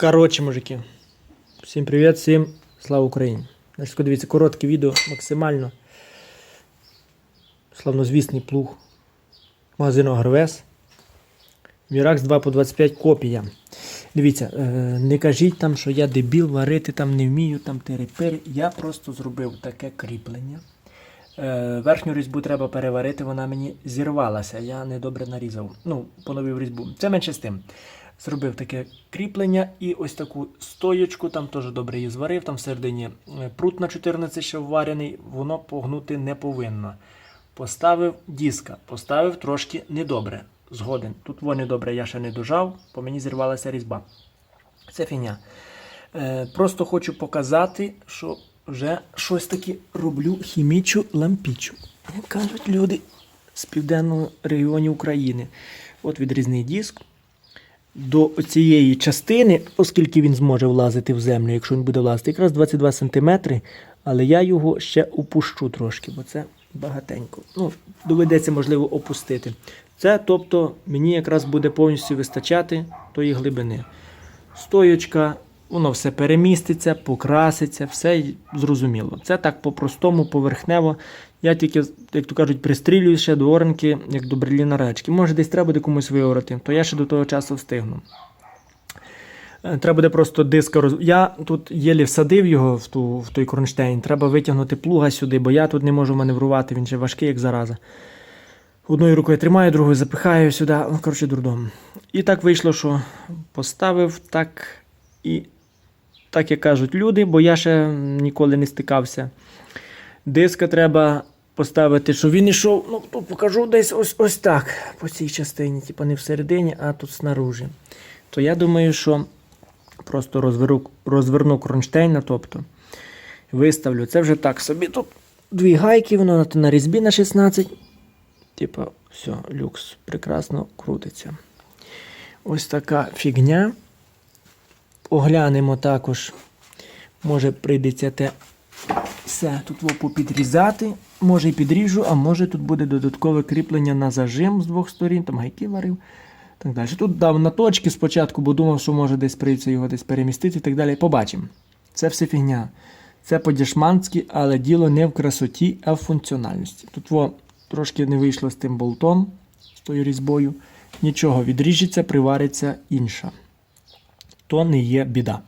Коротше, мужики. Всім привіт, всім слава Україні. Значить, дивіться, коротке відео максимально. Славнозвісний плуг магазину Агровес. Віракс 2 по 25 копія. Дивіться, е, не кажіть там, що я дебіл, варити там не вмію, там терепер. Я просто зробив таке кріплення. Е, верхню різьбу треба переварити, вона мені зірвалася. Я недобре нарізав. Ну, поновив різьбу. Це менше з тим. Зробив таке кріплення і ось таку стоєчку, там теж добре її зварив. Там всередині е, прут на 14 ще вварений, воно погнути не повинно. Поставив диска, поставив трошки недобре. Згоден. Тут воно недобре, я ще не дожав, по мені зірвалася різьба. Це фігня. Е, просто хочу показати, що вже щось таке роблю хімічу лампічу. Як кажуть люди з південного регіону України. От відрізний диск. До цієї частини, оскільки він зможе влазити в землю, якщо він буде влазити, якраз 22 см, але я його ще опущу трошки, бо це багатенько. Ну, доведеться, можливо, опустити. Це, тобто, мені якраз буде повністю вистачати тої глибини. Стоєчка, воно все переміститься, покраситься, все зрозуміло. Це так по-простому, поверхнево. Я тільки, як то кажуть, пристрілюю ще до оранки, як до бреліна речки. Може, десь треба буде комусь виорати, то я ще до того часу встигну. Е, Треба буде просто диска роз... Я тут єлі всадив його в, ту, в той кронштейн. Треба витягнути плуга сюди, бо я тут не можу маневрувати, він ще важкий, як зараза. Одною рукою тримаю, другою запихаю сюди. Ну, коротше, дурдом. І так вийшло, що поставив так і так, як кажуть люди, бо я ще ніколи не стикався. Диска треба поставити, щоб він йшов, ну тут покажу десь ось ось так, по цій частині, типу не всередині, а тут снаружи. То я думаю, що просто розверну, розверну кронштейна, тобто виставлю. Це вже так собі. Тут дві гайки, воно на, різьбі на 16. Типа, все, люкс, прекрасно крутиться. Ось така фігня. Оглянемо також. Може прийдеться те все тут попідрізати. Може і підріжу, а може тут буде додаткове кріплення на зажим з двох сторін, там гайки варив. Так далі. Тут дав на точки спочатку, бо думав, що може десь прийдеться його десь перемістити і так далі. Побачимо. Це все фігня. Це по-дешманськи, але діло не в красоті, а в функціональності. Тут во, трошки не вийшло з тим болтом, з тою різьбою. Нічого, відріжеться, привариться інша. То не є біда.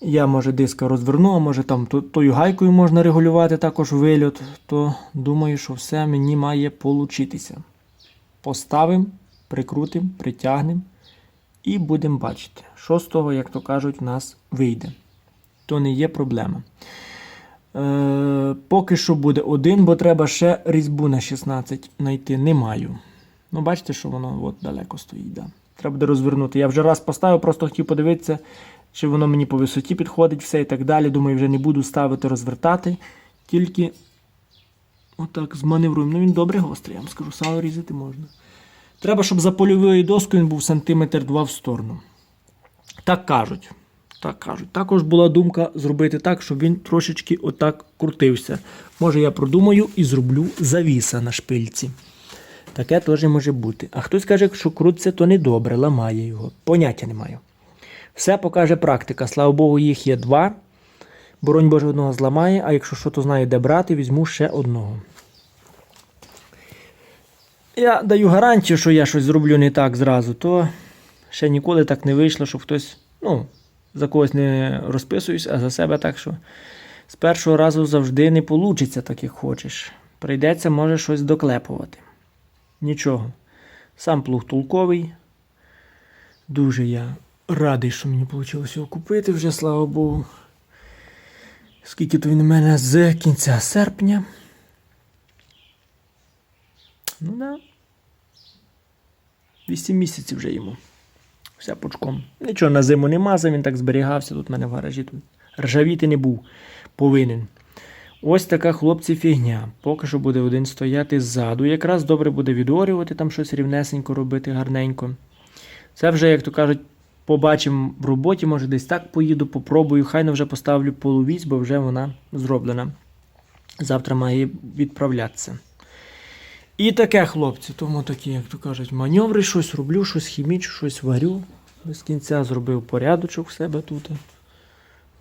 Я, може, диска розверну, а може там тою гайкою можна регулювати також вильот, то думаю, що все мені має получитися. Поставимо, прикрутимо, притягнемо і будемо бачити, що з того, як то кажуть, в нас вийде. То не є проблема. Е, поки що буде один, бо треба ще різьбу на 16 знайти. Не маю. Ну, бачите, що воно от далеко стоїть. Да. Треба буде розвернути. Я вже раз поставив, просто хотів подивитися, чи воно мені по висоті підходить, все і так далі. Думаю, вже не буду ставити, розвертати. Тільки отак зманевруємо. Ну він добре гострий, я вам скажу, сало різати можна. Треба, щоб за польовою доскою він був сантиметр два в сторону. Так кажуть. Так кажуть. Також була думка зробити так, щоб він трошечки отак крутився. Може, я продумаю і зроблю завіса на шпильці. Таке теж може бути. А хтось каже, що крутиться, то не добре, ламає його. Поняття не маю. Все покаже практика. Слава Богу, їх є два. Боронь Боже одного зламає, а якщо що, то знаю, де брати, візьму ще одного. Я даю гарантію, що я щось зроблю не так зразу, то ще ніколи так не вийшло, щоб хтось, ну, за когось не розписуюсь, а за себе так, що з першого разу завжди не вийде так, як хочеш. Прийдеться, може, щось доклепувати. Нічого. Сам плуг толковий. Дуже я радий, що мені вийшло його купити вже, слава Богу. Скільки то він у мене з кінця серпня. Ну да. Вісім місяців вже йому. Все пучком. Нічого на зиму не мазав, він так зберігався тут в мене в гаражі. Ржавіти не був повинен. Ось така, хлопці, фігня. Поки що буде один стояти ззаду. Якраз добре буде відорювати, там щось рівнесенько робити, гарненько. Це вже, як то кажуть, побачимо в роботі, може десь так поїду, попробую. Хай вже поставлю половіць, бо вже вона зроблена. Завтра має відправлятися. І таке, хлопці, тому такі, як то кажуть, маневри, щось роблю, щось хімічу, щось варю. без кінця, зробив порядочок в себе тут.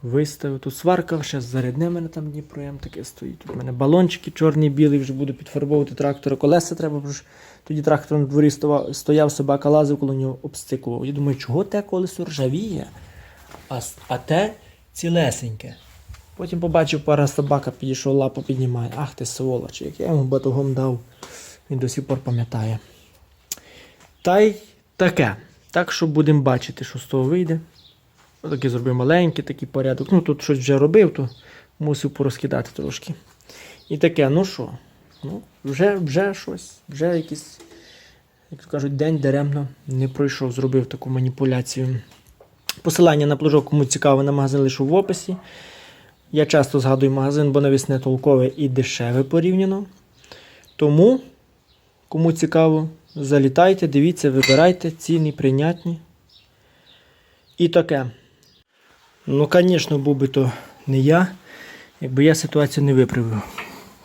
Виставив. Тут сварка, ще зарядне мене там Дніпроєм таке стоїть. Тут в мене балончики чорний, білий, вже буду підфарбовувати трактора. Колеса треба, бо ж тоді трактор на дворі стояв, собака лазив, коло нього обстикував. Я думаю, чого те колесо ржавіє, а, а те цілесеньке. Потім побачив, пара собака підійшов, лапу піднімає. Ах ти сволоч, як я йому батогом дав. Він до сих пор пам'ятає. Та й таке. Так що будемо бачити, що з того вийде. Отакий зробив маленький такий порядок. Ну тут щось вже робив, то мусив порозкидати трошки. І таке, ну що? Ну, вже, вже щось, вже якийсь, як кажуть, день даремно не пройшов, зробив таку маніпуляцію. Посилання на плужок, кому цікаво, на магазин лишу в описі. Я часто згадую магазин, бо навісне толкове і дешеве порівняно. Тому, кому цікаво, залітайте, дивіться, вибирайте, ціни прийнятні. І таке. Ну, звісно, був би то не я, якби я ситуацію не виправив.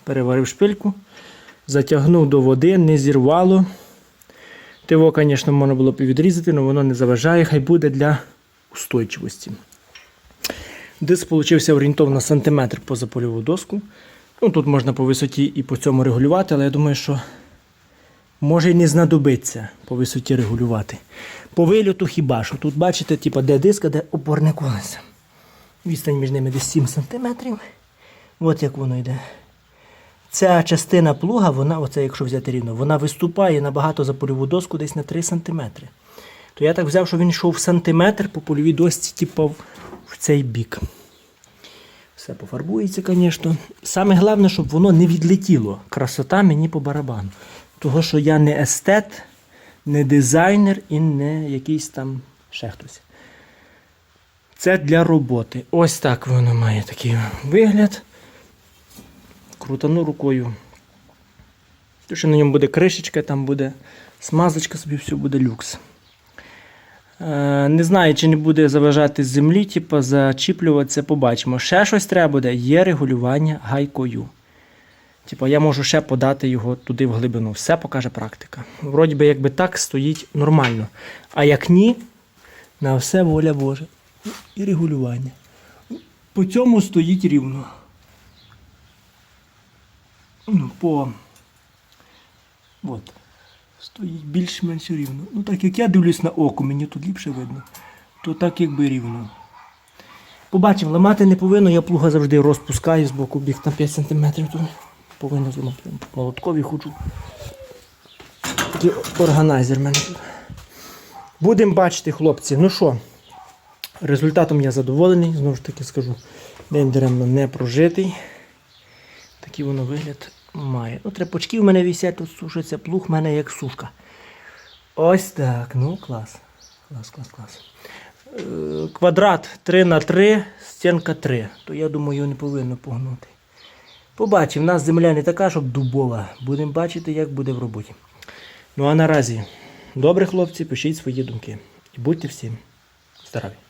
Переварив шпильку, затягнув до води, не зірвало. Тиво, звісно, можна було б відрізати, але воно не заважає, хай буде для устойчивості. Диск получився орієнтовно сантиметр поза польову доску. Ну, тут можна по висоті і по цьому регулювати, але я думаю, що може і не знадобиться по висоті регулювати. По вильоту хіба що. Тут бачите, типу, де диск, а де опорне колесо. Відстань між ними десь 7 см. От як воно йде. Ця частина плуга, вона, оце якщо взяти рівно, вона виступає набагато за польову доску десь на 3 см. То я так взяв, що він йшов в сантиметр по польовій досці, типу, в цей бік. Все пофарбується, звісно. Саме головне, щоб воно не відлетіло. Красота мені по барабану. Того, що я не естет, не дизайнер і не якийсь там ще хтось. Це для роботи. Ось так воно має такий вигляд. Крутану рукою. То, що на ньому буде кришечка, там буде смазочка, собі все буде люкс. Е, Не знаю, чи не буде заважати з землі, типу, зачіплюватися, побачимо. Ще щось треба буде, є регулювання гайкою. Типу, я можу ще подати його туди в глибину. Все покаже практика. Вроді би, якби так стоїть нормально. А як ні, на все воля Божа. І регулювання. По цьому стоїть рівно. Ну, по. От. Стоїть більш-менш рівно. Ну так як я дивлюсь на око, мені тут ліпше видно, то так якби рівно. Побачимо, ламати не повинно, я плуга завжди розпускаю з боку біг там 5 см, то повинно зламати. Молоткові хочу. Такий органайзер мене. Будемо бачити, хлопці. Ну що, результатом я задоволений, знову ж таки скажу, день даремно не прожитий. Такий воно вигляд має. Ну, трепочки в мене висять, тут сушиться плуг в мене як сушка. Ось так. Ну, клас. Клас, клас, клас. Е, Квадрат 3 на 3, стінка 3. То я думаю, не повинно погнути. Побачимо, в нас земля не така, щоб дубова. Будемо бачити, як буде в роботі. Ну а наразі, добре, хлопці, пишіть свої думки. І будьте всім здорові.